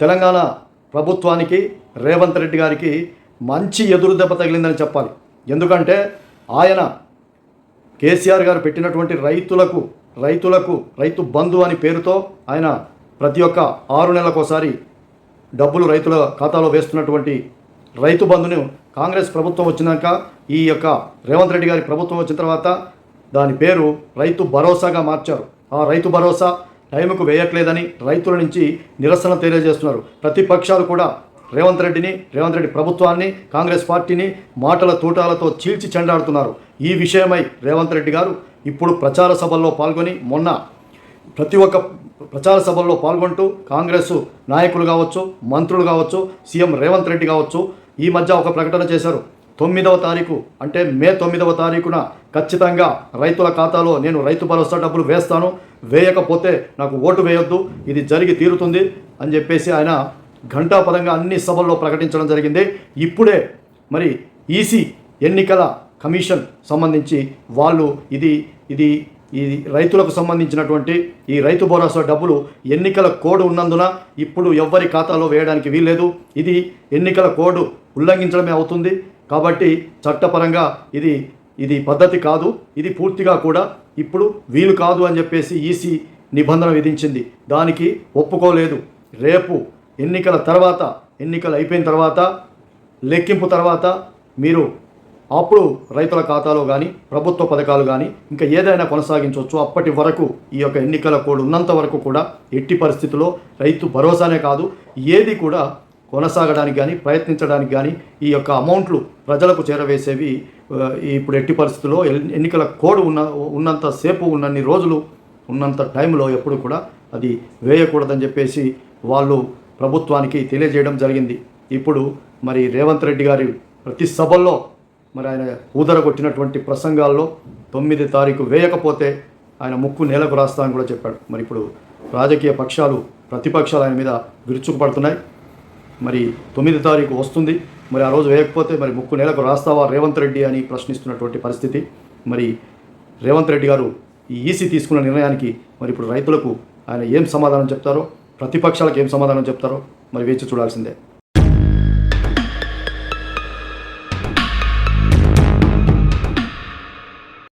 తెలంగాణ ప్రభుత్వానికి రేవంత్ రెడ్డి గారికి మంచి ఎదురు దెబ్బ తగిలిందని చెప్పాలి. ఎందుకంటే ఆయన కేసీఆర్ గారు పెట్టినటువంటి రైతులకు రైతులకు రైతు బంధు అని పేరుతో ఆయన ప్రతి ఒక్క ఆరు నెలలకోసారి డబ్బులు రైతుల ఖాతాలో వేస్తున్నటువంటి రైతు బంధును కాంగ్రెస్ ప్రభుత్వం వచ్చినాక ఈ యొక్క రేవంత్ రెడ్డి గారి ప్రభుత్వం వచ్చిన తర్వాత దాని పేరు రైతు భరోసాగా మార్చారు. ఆ రైతు భరోసా టైంకు వేయట్లేదని రైతుల నుంచి నిరసన తెలియజేస్తున్నారు. ప్రతిపక్షాలు కూడా రేవంత్ రెడ్డిని రేవంత్ రెడ్డి ప్రభుత్వాన్ని కాంగ్రెస్ పార్టీని మాటల తూటాలతో చీల్చి చెండాడుతున్నారు. ఈ విషయమై రేవంత్ రెడ్డి గారు ఇప్పుడు ప్రచార సభల్లో పాల్గొని మొన్న ప్రతి ఒక్క ప్రచార సభల్లో పాల్గొంటూ కాంగ్రెస్ నాయకులు కావచ్చు మంత్రులు కావచ్చు సీఎం రేవంత్ రెడ్డి కావచ్చు ఈ మధ్య ఒక ప్రకటన చేశారు. తొమ్మిదవ తారీఖు అంటే మే తొమ్మిదవ తారీఖున ఖచ్చితంగా రైతుల ఖాతాలో నేను రైతు భరోసా డబ్బులు వేస్తాను. వేయకపోతే నాకు ఓటు వేయొద్దు ఇది జరిగి తీరుతుంది అని చెప్పేసి ఆయన ఘంటాపదంగా అన్ని సభల్లో ప్రకటించడం జరిగింది. ఇప్పుడే మరి ఈసీ ఎన్నికల కమిషన్ సంబంధించి వాళ్ళు ఇది ఇది ఈ రైతులకు సంబంధించినటువంటి ఈ రైతు భరోసా డబ్బులు ఎన్నికల కోడ్ ఉన్నందున ఇప్పుడు ఎవ్వరి ఖాతాలో వేయడానికి వీల్లేదు. ఇది ఎన్నికల కోడ్ ఉల్లంఘించడమే అవుతుంది. కాబట్టి చట్టపరంగా ఇది ఇది పద్ధతి కాదు ఇది పూర్తిగా కూడా ఇప్పుడు వీలు కాదు అని చెప్పేసి ఈసీ నిబంధన విధించింది. దానికి ఒప్పుకోలేదు. రేపు ఎన్నికల తర్వాత ఎన్నికలు అయిపోయిన తర్వాత లెక్కింపు తర్వాత మీరు అప్పుడు రైతుల ఖాతాలో కానీ ప్రభుత్వ పథకాలు కానీ ఇంకా ఏదైనా కొనసాగించవచ్చు అప్పటి వరకు ఈ యొక్క ఎన్నికల కోడ్ ఉన్నంత వరకు కూడా ఎట్టి పరిస్థితుల్లో రైతు భరోసానే కాదు. ఏది కూడా కొనసాగడానికి కానీ ప్రయత్నించడానికి కానీ ఈ యొక్క అమౌంట్లు ప్రజలకు చేరవేసేవి ఇప్పుడు ఎట్టి పరిస్థితుల్లో ఎన్నికల కోడ్ ఉన్న ఉన్నంత సేపు ఉన్నన్ని రోజులు ఉన్నంత టైంలో ఎప్పుడు కూడా అది వేయకూడదని చెప్పేసి వాళ్ళు ప్రభుత్వానికి తెలియజేయడం జరిగింది. ఇప్పుడు మరి రేవంత్ రెడ్డి గారి ప్రతి సభల్లో మరి ఆయన ఊదరగొట్టినటువంటి ప్రసంగాల్లో తొమ్మిది తారీఖు వేయకపోతే ఆయన ముక్కు నేలకు రాస్తా అని కూడా చెప్పాడు. మరి ఇప్పుడు రాజకీయ పక్షాలు ప్రతిపక్షాలు ఆయన మీద విరుచుకుపడుతున్నాయి. మరి తొమ్మిది తారీఖు వస్తుంది. మరి ఆ రోజు వేయకపోతే మరి ముక్కు నెలకు రాస్తావా రేవంత్ రెడ్డి అని ప్రశ్నిస్తున్నటువంటి పరిస్థితి. మరి రేవంత్ రెడ్డి గారు ఈ ఈసీ తీసుకున్న నిర్ణయానికి మరి ఇప్పుడు రైతులకు ఆయన ఏం సమాధానం చెప్తారో ప్రతిపక్షాలకు ఏం సమాధానం చెప్తారో మరి వేచి చూడాల్సిందే.